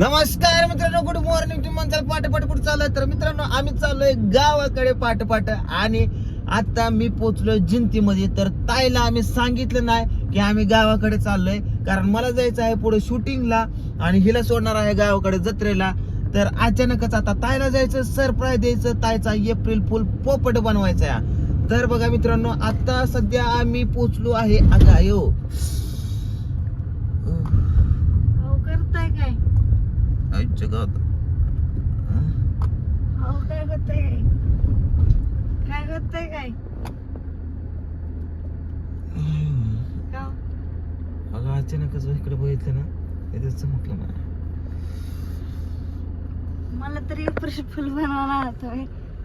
नमस्कार मित्रांनो good morning तुम्ही म्हणताल पाठपाठ कुठे कुठं आहे तर मित्रांनो आम्ही चाललोय गावाकडे पाठपाठ आणि आता मी पोचलोय जिंतीमध्ये. तर ताईला आम्ही सांगितलं नाही की आम्ही गावाकडे चाललोय. कारण मला जायचं आहे पुढे शूटिंगला आणि हिला सोडणार आहे गावाकडे जत्रेला. तर अचानकच आता ताईला जायचं सरप्राईज द्यायचं. ताईचा एप्रिल फुल पोपट बनवायचा आहे. तर बघा मित्रांनो आता सध्या आम्ही पोचलो आहे अगायो अहो करताय काय अहो काय करताय काय काय? अगं अचानकच इकडे बघितलं ना तिथे चमकलं मला. मला तरी एप्रिल फुल बनवणार होतं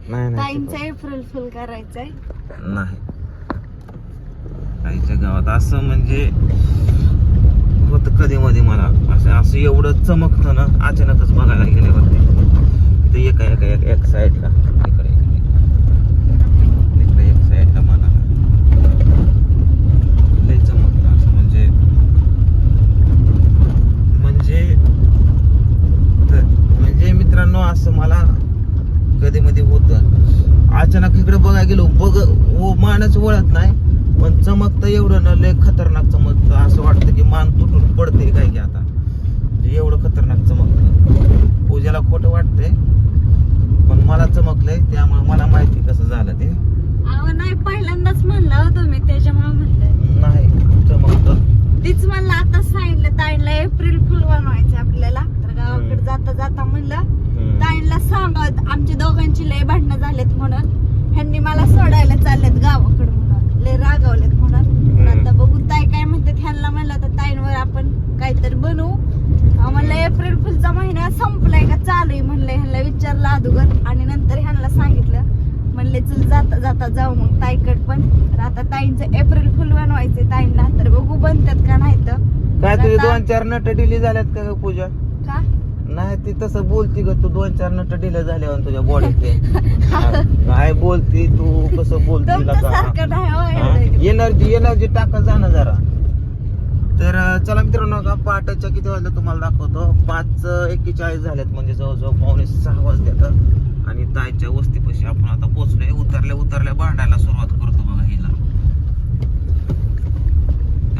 नाही ताईंचा एप्रिल फुल करायचंय. नाही. आईच्या गावात असं म्हणजे फक्त कधी मध्ये मला. असं असं एवढं चमकतं ना अचानकच बघायला गेल्यावरती. ते एका एका एक साईडला इकडे इकडे इकडे एक साईडला मला लय चमकतं असं म्हणजे म्हणजे तर म्हणजे मित्रांनो असं मला कधी मध्ये होत अचानक इकडे बघायला गेलो बघ ओ मानच वळत नाही पण चमकतं एवढं ना लय खतरनाक चमकतं असं वाटतं की मान तुटून पडते काय की आता? म्हणजे एवढं खतरनाक चमकतं पूजेला खोटं वाटतंय पण मला चमकलंय त्यामुळे मला माहिती कसं झालं ते. नाही पहिल्यांदाच म्हणलं होतं मी त्याच्यामुळे म्हणलं. नाही चमकतं. तीच म्हणलं आता सांगितलं ताईंला एप्रिल फुल बनवायचं आपल्याला. तर गावाकडे जाता जाता म्हणलं. ताईंला सांगत आमच्या दोघांची लय भांडणं झालेत म्हणून. ह्यांनी मला सोडायला चाललेत गावाकडे लय रागावलेत म्हणून पण आता बघू ताई काय म्हणते ह्यांना म्हणलं तर ताईंवर आपण काहीतरी बनवू. अं म्हणलं एप्रिल फुलचा महिना संपलाय का चालू आहे म्हणलं ह्यांना विचारलं अगोदर आणि नंतर ह्यांना सांगितलं. म्हणले चल जाता जाता जाऊ मग ताईकड पण. तर आता ताईंचं एप्रिल फुल बनवायचे ताईंना. तर बघू बनतात का नाही तर. काय तुझे दोन चार नट डिली झाल्यात का ग पूजा? का? नाही ती तसं बोलती ग तू दोन चार नट डिले झाल्यावर तुझ्या बॉडीचे कसं बोलती. एनर्जी एनर्जी टाका जाणं जरा. तर चला मित्रांनो का पहाटेच्या किती वाजल्या तुम्हाला दाखवतो. पाच एक्केचाळीस झाल्यात म्हणजे जवळजवळ पावणे सहा वाजल्यात आणि ताईच्या वस्तीपाशी आपण आता पोहोचलोय. उतरल्या उतरल्या भांडायला सुरुवात करतो बघा हिला.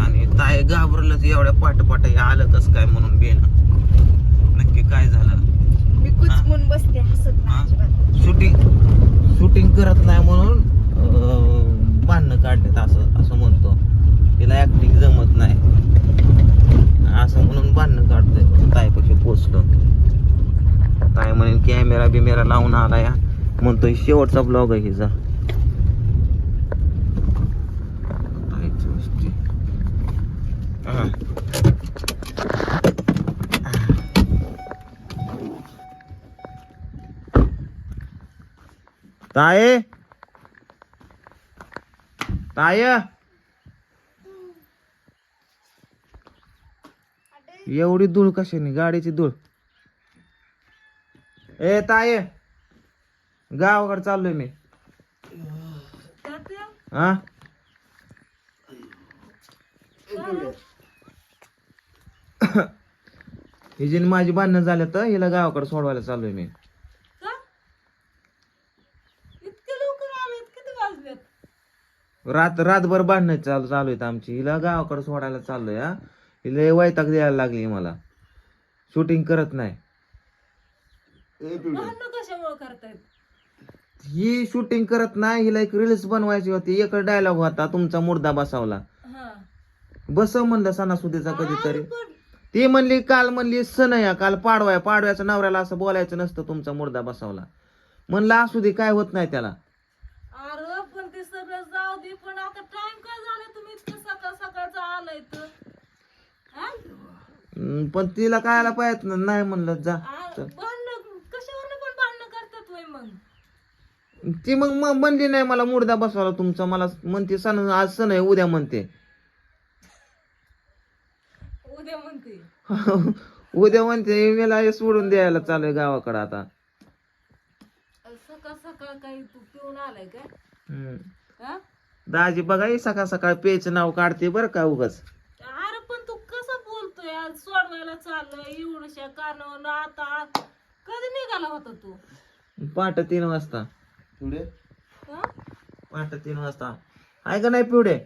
आणि ताई घाबरलं एवढ्या पाट पाट आलं कस काय म्हणून बेन? नक्की काय झालं? मी कुचकून बसते हसत. शूटिंग शूटिंग करत नाही म्हणून भांडणं काढलेत असं असं म्हणतो. तिला ऍक्टिंग जमत नाही. असं म्हणून भांडणं काढतोय. ताईपाशी पोचलो ताई म्हणेन कॅमेरा बिमेरा लावून आला या. म्हणतोय शेवटचा ब्लॉग आहे हिचा. ताईची ताय. एवढी धूळ कशाने? गाडीची धूळ. ए ताय. गावाकडे चाललोय मी. हा? ही माझी बांधणं झालं तर हिला गावाकडे सोडवायला चाललोय मी. रात रातभर बांधणं चालू चालू आहेत आमची. हिला गावाकडे सोडायला चाललोय हा. हिला वैताग द्यायला लागली मला. शूटिंग करत नाही. ही शूटिंग करत नाही हिला एक रील्स बनवायची होती. एक डायलॉग होता तुमचा मुर्दा बसावला. बसव म्हणलं सणासुदीचा कधीतरी. ती म्हणली काल म्हणली सण या काल पाडवाय. पाडव्याच्या नवऱ्याला असं बोलायचं नसतं तुमचा मुर्दा बसावला. म्हणलं असू दे काय होत नाही त्याला. सगळं जाऊ दे पण आता टाइम काय झाला तुम्ही इतकं सकाळ सकाळचं आलाय तर. हा? हम्म, पण तिला कायला पाहिजे नाही म्हणलं जा. आ- भांडणं कशावर पण भांडणं करतात वय मग? ती मग मग म्हणली नाही मला मुर्दा बसवायला तुमचा मला म्हणते सण आज सण आहे उद्या म्हणते. उद्या म्हणते. उद्या म्हणते मला हे सोडून द्यायला चालू आहे गावाकडे आता. सकाळ सकाळ काही तू पिऊन आलाय काय? हम्म. हा? दाजी बघा हे सकाळ सकाळ पेचं नाव काढते बरं का उगाच. अरे पण तू कसं बोलतोय? आज सोडवायला चाललोय एवढ्याशा कानावर आता कधी निघाला होता तू? पहाटे तीन वाजता. पुढे हं? पहाटे तीन वाजता. आहे का नाही पिवडे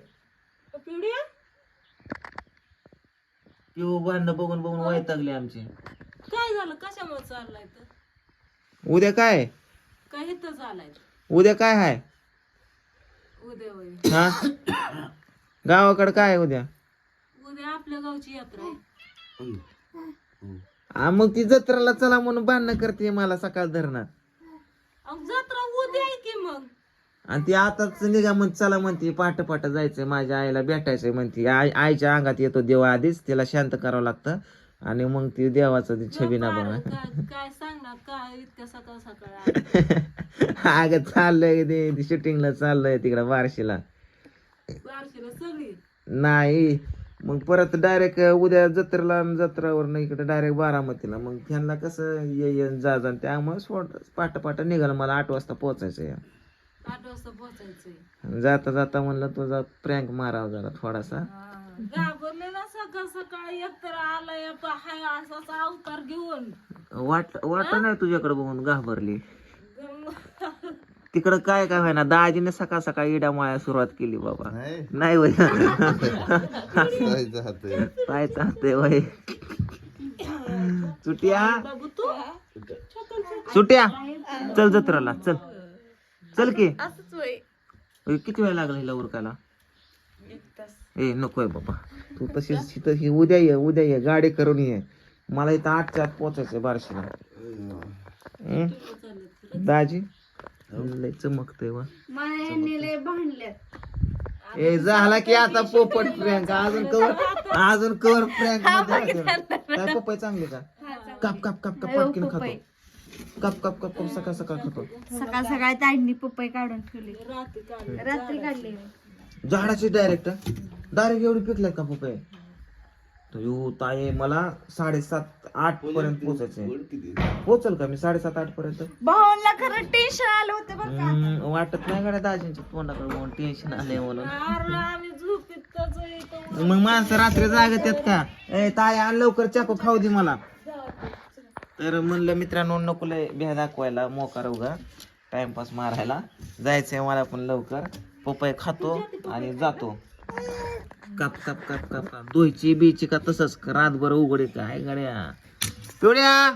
पिढ्या पिऊ भांडणं बघून बघून वैतागली आमची. काय झालं? कशामुळे चाललाय तर उद्या काय? काय इथं चालाय उद्या काय आहे उद्या होय हा? गावाकडे काय आहे उद्या? उद्या आपल्या गावची यात्रा आहे. हा मग ती जत्रेला चला म्हणून भांडणं करते मला सकाळ धरणार अहो, जत्रा उद्या आहे की मग? आणि ती आताच निघा म्हण चला म्हणते पाठ पाठ जायचंय माझ्या आईला भेटायचंय म्हणते. आई आईच्या अंगात येतो देव आधीच तिला शांत करावं लागतं. आणि मग ती देवाचं ती छबी ना बघा काय काय सांगणार काय इतक्या सकाळ सकाळ अगं चाललंय ते शूटिंगला चाललंय तिकडं बारशीला बारशीला सगळी? नाही मग परत डायरेक्ट उद्या जत्रेला आणि जत्रावर इकडे डायरेक्ट बारामतीला. मग त्यांना कसं ये ये जा जा. त्यामुळे सोड पाट पाट निघालं मला आठ वाजता पोहोचायचं या. आठ वाजता पोहोचायचंय. जाता जाता म्हणलं तुझा प्रँक मारावा जरा थोडासा. घाबरले ना सकाळ सकाळी एकतर आलाय हाय असाच अवतार घेऊन. वाट वाट नाही तुझ्याकडे बघून घाबरली. तिकडं काय काय व्हायना? दाजीने सकाळ सकाळ इडा माळ्या सुरुवात केली बाबा. नाही. नाही वय जायचं हात आहे. काय चालतंय वय सुट्या? बाबू तू सुट्या? चल जत्राला चल. चल की. असंच किती वेळ लागला हिला उरकायला? ए नकोय बाबा. तू तशीच इथं ही उद्या ये उद्या ये. गाडी करून ये. मला इथं आठच्या आत पोचायचंय बारशीला. हं? दाजी? लय चमकतय वा. मला यांनी लय भांडल्यात. ए झाला की आता पोपट प्रँक अजून कवर अजून कवर प्रँकमध्ये काय पपई चांगली का? काप काप काप काप पटकीन खातो. काप काप काप काप सकाळ सकाळ खातो. सकाळ सकाळी ताईंनी पपई काढून ठेवली. रात्री काढली. रात्री काढली झाडाची डायरेक्ट डायरेक्ट एवढी पिकल्यात का पपई? तो यो ताये मला साडेसात आठ पर्यंत पोचायचंय. पोचल का मी साडेसात आठ पर्यंत? भाऊला खरं टेन्शन आलं होतं बरं का. हम्म, वाटत नाही गाड्या दाजींच्या तोंडाकडे म्हणून टेन्शन आलंय म्हणून. अरे आम्ही झोपीतच येतो मग माणसं रात्री जागत आहेत का? ए ताई आण लवकर चाकू खाऊ दे मला. तर म्हणलं मित्रांनो नको लय भ्या दाखवायला मोकार उगा. टाइमपास मारायला. जायचंय मला पण लवकर. पपई खातो आणि जातो. काप काप काप काप काप. दोयची बीची का तसंच. का रातभर उघडे काय गाड्या? पिवड्या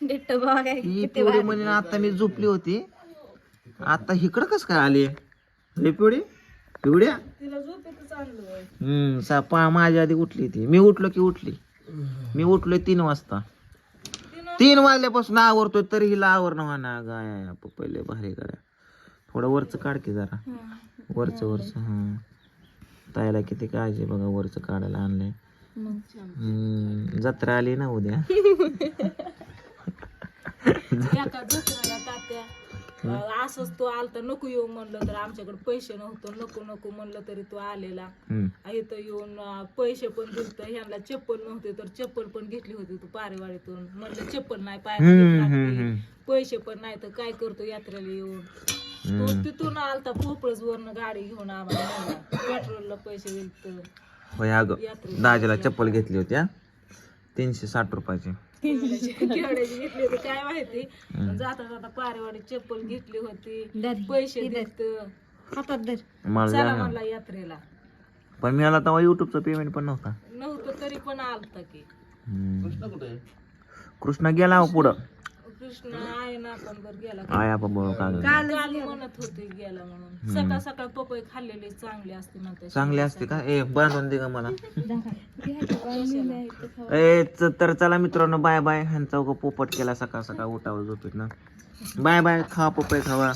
ही पिवडी म्हणजे आता मी झोपली होती. आता इकडं कस काय आली? हे पिवडी पिवड्या तिला झोपेतच आणलं हम्म सा पा माझ्या आधी उठली ती. मी उठलो की उठली. मी उठलोय तीन वाजता. तीन वाजल्यापासून आवरतोय तरी हिला आवरणं म्हणा गाय पहिले भारी गाड्या. थोडं वरचं काढ की जरा. वरचं वरचं हा. ताईला किती काळजी बघा वरचं काढायला आणलंय. हम्म जत्रा आली ना उद्या. असंच तो आलता नको येऊ म्हणलं तर आमच्याकडे पैसे नव्हतं नको नको म्हणलं तरी तो आलेला. इथं येऊन पैसे पण दिलत ह्यांना चप्पल नव्हते तर चप्पल पण घेतली होती तू पारेवाडीतून. म्हणलं चप्पल नाही पाय. पैसे पण नाही तर काय करतो यात्रेला येऊन? तो. तिथून आलता पोपळच वरनं गाडी घेऊन आम्हाला. पेट्रोलला पैसे दिलत. होय अगं. यात्रेला दाजीला चप्पल घेतली होती तीनशे साठ रुपयाची. केवढ्याची घेतली होती. काय माहिती? जाता जाता पारेवाडी चप्पल घेतली होती. पैसे दिलत. हातात धर चला. म्हणला यात्रेला. पण मला तेव्हा युट्यूबचं पेमेंट पण नव्हता. नव्हतं तरी पण आलता की. कृष्ण कुठे? कृष्णा गेला हो पुढं. कृष्ण आहे ना पण बर गेला आया काल म्हणत होते गेला म्हणून. सकाळ सकाळ पपई खाल्लेली चांगली असते म्हणते. चांगली असते का? ए बांधून दे का मला. ए च- तर चला मित्रांनो बाय बाय. ह्यांचा उगा पोपट केला सकाळ सकाळ उठावर झोपेत ना बाय बाय खा पपई खावा.